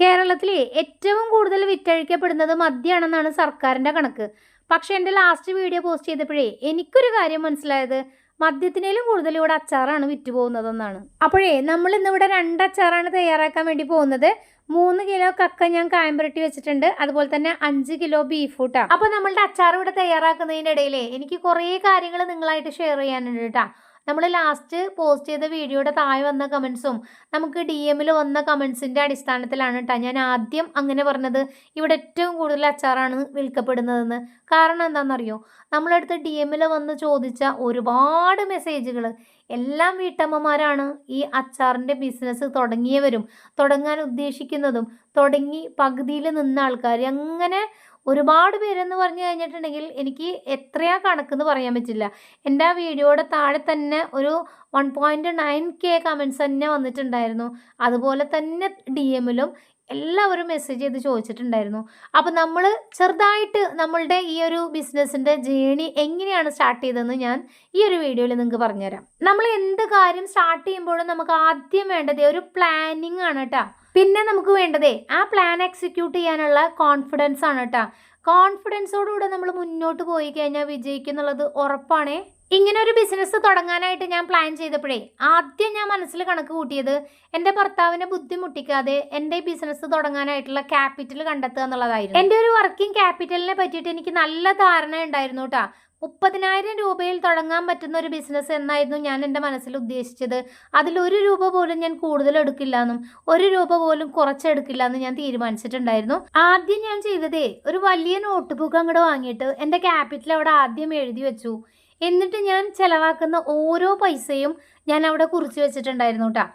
കേരളത്തിലെ ഏറ്റവും കൂടുതൽ വിറ്റഴിക്കപ്പെടുന്നത് മദ്യമാണെന്നാണ് സർക്കാരിന്റെ കണക്ക്. പക്ഷേ എന്റെ ലാസ്റ്റ് വീഡിയോ പോസ്റ്റ് ചെയ്തപ്പോഴേ എനിക്കൊരു കാര്യം മനസ്സിലായത് മദ്യത്തിനേലും കൂടുതൽ ഇവിടെ അച്ചാറാണ് വിറ്റ് പോകുന്നതെന്നാണ് അപ്പോഴേ നമ്മൾ ഇന്നിവിടെ രണ്ട് അച്ചാറാണ് തയ്യാറാക്കാൻ വേണ്ടി പോകുന്നത്. മൂന്ന് കിലോ കക്ക ഞാൻ കായംപുരട്ടി വെച്ചിട്ടുണ്ട്. അതുപോലെ തന്നെ അഞ്ച് കിലോ ബീഫ് അപ്പോൾ നമ്മളുടെ അച്ചാർ ഇവിടെ തയ്യാറാക്കുന്നതിന്റെ ഇടയിലേ എനിക്ക് കുറേ കാര്യങ്ങൾ നിങ്ങളായിട്ട് ഷെയർ ചെയ്യാനുണ്ട് കേട്ടോ. നമ്മൾ ലാസ്റ്റ് പോസ്റ്റ് ചെയ്ത വീഡിയോയുടെ താഴെ വന്ന കമൻസും നമുക്ക് ഡി എമ്മിൽ വന്ന കമൻസിന്റെ അടിസ്ഥാനത്തിലാണ് കേട്ടോ ഞാൻ ആദ്യം അങ്ങനെ പറഞ്ഞത്. ഇവിടെ ഏറ്റവും കൂടുതൽ അച്ചാറാണ് വിൽക്കപ്പെടുന്നതെന്ന്. കാരണം എന്താണെന്നറിയോ നമ്മളടുത്ത് ഡി എമ്മിൽ വന്ന് ചോദിച്ച ഒരുപാട് മെസ്സേജുകൾ എല്ലാം വീട്ടമ്മമാരാണ് ഈ അച്ചാറിന്റെ ബിസിനസ് തുടങ്ങിയവരും തുടങ്ങാൻ ഉദ്ദേശിക്കുന്നതും തുടങ്ങി പകുതിയിൽ നിന്ന ആൾക്കാർ അങ്ങനെ ഒരുപാട് പേരെന്ന് പറഞ്ഞു കഴിഞ്ഞിട്ടുണ്ടെങ്കിൽ എനിക്ക് എത്രയാ കണക്കെന്ന് പറയാൻ പറ്റില്ല. എന്റെ ആ വീഡിയോയുടെ താഴെ തന്നെ ഒരു one point nine K comments തന്നെ വന്നിട്ടുണ്ടായിരുന്നു. അതുപോലെ തന്നെ ഡി എമ്മിലും എല്ലാവരും മെസ്സേജ് ചെയ്ത് ചോദിച്ചിട്ടുണ്ടായിരുന്നു. അപ്പം നമ്മൾ ചെറുതായിട്ട് നമ്മളുടെ ഈ ഒരു ബിസിനസ്സിന്റെ ജേണി എങ്ങനെയാണ് സ്റ്റാർട്ട് ചെയ്തതെന്ന് ഞാൻ ഈ ഒരു വീഡിയോയിൽ നിങ്ങൾക്ക് പറഞ്ഞുതരാം. നമ്മൾ എന്ത് കാര്യം സ്റ്റാർട്ട് ചെയ്യുമ്പോഴും നമുക്ക് ആദ്യം വേണ്ടത് ഒരു പ്ലാനിങ് ആണ് കേട്ടോ പിന്നെ നമുക്ക് വേണ്ടതേ ആ പ്ലാൻ എക്സിക്യൂട്ട് ചെയ്യാനുള്ള കോൺഫിഡൻസ് ആണ് കേട്ടോ കോൺഫിഡൻസോടുകൂടെ നമ്മൾ മുന്നോട്ട് പോയി കഴിഞ്ഞാൽ വിജയിക്കും എന്നുള്ളത് ഉറപ്പാണേ. ഇങ്ങനെ ഒരു ബിസിനസ് തുടങ്ങാനായിട്ട് ഞാൻ പ്ലാൻ ചെയ്തപ്പോഴേ ആദ്യം ഞാൻ മനസ്സിൽ കണക്ക് കൂട്ടിയത് എന്റെ ഭർത്താവിനെ ബുദ്ധിമുട്ടിക്കാതെ എന്റെ ബിസിനസ് തുടങ്ങാനായിട്ടുള്ള ക്യാപിറ്റൽ കണ്ടെത്തുക എന്നുള്ളതായിരുന്നു. എന്റെ ഒരു വർക്കിംഗ് ക്യാപിറ്റലിനെ പറ്റിയിട്ട് എനിക്ക് നല്ല ധാരണ ഉണ്ടായിരുന്നു കേട്ടോ മുപ്പതിനായിരം രൂപയിൽ തുടങ്ങാൻ പറ്റുന്ന ഒരു ബിസിനസ് എന്നായിരുന്നു ഞാൻ എന്റെ മനസ്സിൽ ഉദ്ദേശിച്ചത്. അതിൽ ഒരു രൂപ പോലും ഞാൻ കൂടുതൽ എടുക്കില്ല എന്നും ഒരു രൂപ പോലും കുറച്ചെടുക്കില്ല എന്ന് ഞാൻ തീരുമാനിച്ചിട്ടുണ്ടായിരുന്നു. ആദ്യം ഞാൻ ചെയ്തതേ ഒരു വലിയ നോട്ട് ബുക്ക് അങ്ങോട്ട് വാങ്ങിയിട്ട് എന്റെ ക്യാപിറ്റൽ അവിടെ ആദ്യം എഴുതി വെച്ചു. എന്നിട്ട് ഞാൻ ചിലവാക്കുന്ന ഓരോ പൈസയും ഞാൻ അവിടെ കുറിച്ച് വെച്ചിട്ടുണ്ടായിരുന്നു കേട്ടോ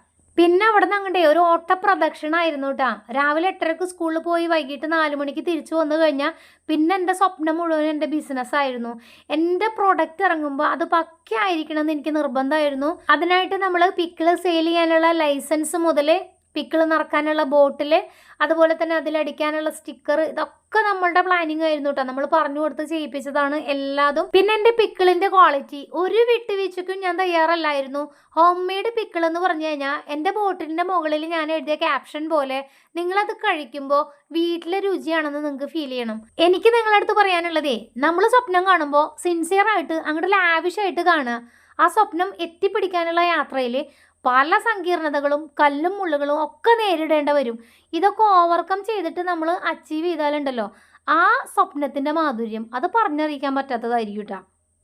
പിന്നെ അവിടെ നിന്ന് അങ്ങോട്ടേ ഒരു ഓട്ട പ്രദക്ഷിണമായിരുന്നു കേട്ടോ രാവിലെ എട്ടരക്ക് സ്കൂളിൽ പോയി വൈകിട്ട് നാല് മണിക്ക് തിരിച്ചു വന്നു കഴിഞ്ഞാൽ പിന്നെ എന്റെ സ്വപ്നം മുഴുവൻ എന്റെ ബിസിനസ് ആയിരുന്നു. എന്റെ പ്രൊഡക്റ്റ് ഇറങ്ങുമ്പോൾ അത് പക്ക ആയിരിക്കണം എന്ന് എനിക്ക് നിർബന്ധമായിരുന്നു. അതിനായിട്ട് നമ്മൾ പിക്കിൾ സെയിൽ ചെയ്യാനുള്ള ലൈസൻസ് മുതൽ പിക്കിൾ നിറക്കാനുള്ള ബോട്ടിൽ അതുപോലെ തന്നെ അതിലടിക്കാനുള്ള സ്റ്റിക്കർ ഇതൊക്കെ നമ്മളുടെ പ്ലാനിങ് ആയിരുന്നു കേട്ടോ നമ്മൾ പറഞ്ഞു കൊടുത്ത് ചെയ്യിപ്പിച്ചതാണ് എല്ലാതും. പിന്നെ എന്റെ പിക്കിളിന്റെ ക്വാളിറ്റി ഒരു വിട്ടുവീഴ്ചയ്ക്കും ഞാൻ തയ്യാറല്ലായിരുന്നു. ഹോം മെയ്ഡ് പിക്കിൾ എന്ന് പറഞ്ഞു കഴിഞ്ഞാൽ എന്റെ ബോട്ടിലിന്റെ മുകളിൽ ഞാൻ എഴുതിയ ക്യാപ്ഷൻ പോലെ നിങ്ങളത് കഴിക്കുമ്പോൾ വീട്ടിലെ രുചിയാണെന്ന് നിങ്ങൾക്ക് ഫീൽ ചെയ്യണം. എനിക്ക് നിങ്ങളുടെ അടുത്ത് പറയാനുള്ളതേ നമ്മൾ സ്വപ്നം കാണുമ്പോൾ സിൻസിയറായിട്ട് അങ്ങോട്ട് ലാവിഷായിട്ട് കാണുക. ആ സ്വപ്നം എത്തിപ്പിടിക്കാനുള്ള യാത്രയിൽ പല സങ്കീർണതകളും കല്ലും മുള്ളുകളും ഒക്കെ നേരിടേണ്ട വരും. ഇതൊക്കെ ഓവർകം ചെയ്തിട്ട് നമ്മൾ അച്ചീവ് ചെയ്താലുണ്ടല്ലോ ആ സ്വപ്നത്തിന്റെ മാധുര്യം അത് പറഞ്ഞറിയിക്കാൻ പറ്റാത്തതായിരിക്കും കേട്ടോ